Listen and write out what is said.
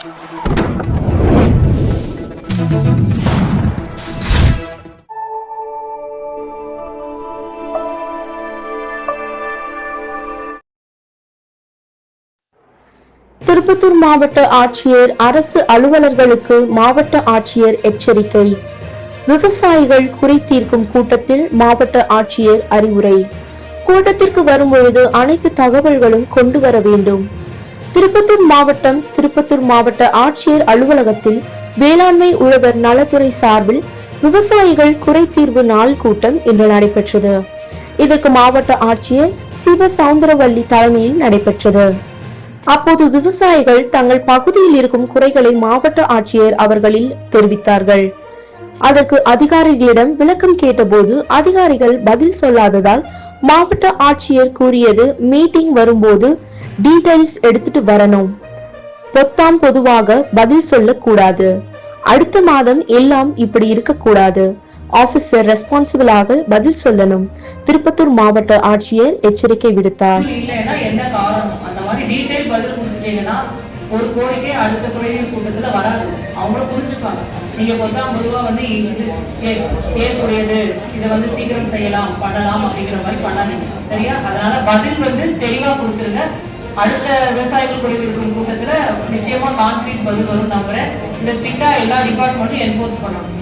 திருப்பத்தூர் மாவட்ட ஆட்சியர் அரசு அலுவலர்களுக்கு மாவட்ட ஆட்சியர் எச்சரிக்கை. விவசாயிகள் குறை தீர்க்கும் கூட்டத்தில் மாவட்ட ஆட்சியர் அறிவுரை. கூட்டத்திற்கு வரும்பொழுது அனைத்து தகவல்களும் கொண்டு வர வேண்டும். திருப்பத்தூர் மாவட்டம் திருப்பத்தூர் மாவட்ட ஆட்சியர் அலுவலகத்தில் வேளாண்மை உழவர் நலத்துறை சார்பில் விவசாயிகள் குறை தீர்வு நாள் கூட்டம் இன்று நடைபெற்றது. இதற்கு மாவட்ட ஆட்சியர் சிவ சவுந்தரவல்லி தலைமையில் நடைபெற்றது. அப்போது விவசாயிகள் தங்கள் பகுதியில் இருக்கும் குறைகளை மாவட்ட ஆட்சியர் அவர்களில் தெரிவித்தார்கள். அதற்கு அதிகாரிகளிடம் விளக்கம் கேட்டபோது அதிகாரிகள் பதில் சொல்லாததால் மாவட்ட ஆட்சியர் கூறியது மீட்டிங் வரும்போது டீடைல்ஸ் எடுத்துட்டு வரணும். பொத்தாம் பொதுவாக பதில் சொல்லக்கூடாது. அடுத்த மாதம் எல்லாம் இப்படி இருக்கக்கூடாது. ஆபீசர் ரெஸ்பான்சிபிளாக பதில் சொல்லணும். திருப்பத்தூர் மாவட்ட ஆட்சியர் எச்சரிக்கை விடுத்தார். என்ன காரணம்? அந்த மாதிரி டீடைல் பதில் கொடுத்துட்டீங்கன்னா ஒரு கோரிக்கை அடுத்த குறைதீர் கூட்டத்துல வராது. அவங்களும் புரிஞ்சுப்பாங்க. நீங்க பொத்தாம் பொதுவா வந்து ஏற்புடையது இதை வந்து சீக்கிரம் செய்யலாம் பண்ணலாம் அப்படிங்கிற மாதிரி பண்ணாதீங்க. சரியா? அதனால பதில் வந்து தெளிவா கொடுத்துருங்க. அடுத்த விவசாயிகள் குறைதீர்க்கும் கூட்டத்துல நிச்சயமா கான்கிரீட் பதில் வரும் நம்புறேன். இந்த ஸ்ட்ரிக்டா எல்லா டிபார்ட்மெண்ட்டும் என்போர்ஸ் பண்ணணும்.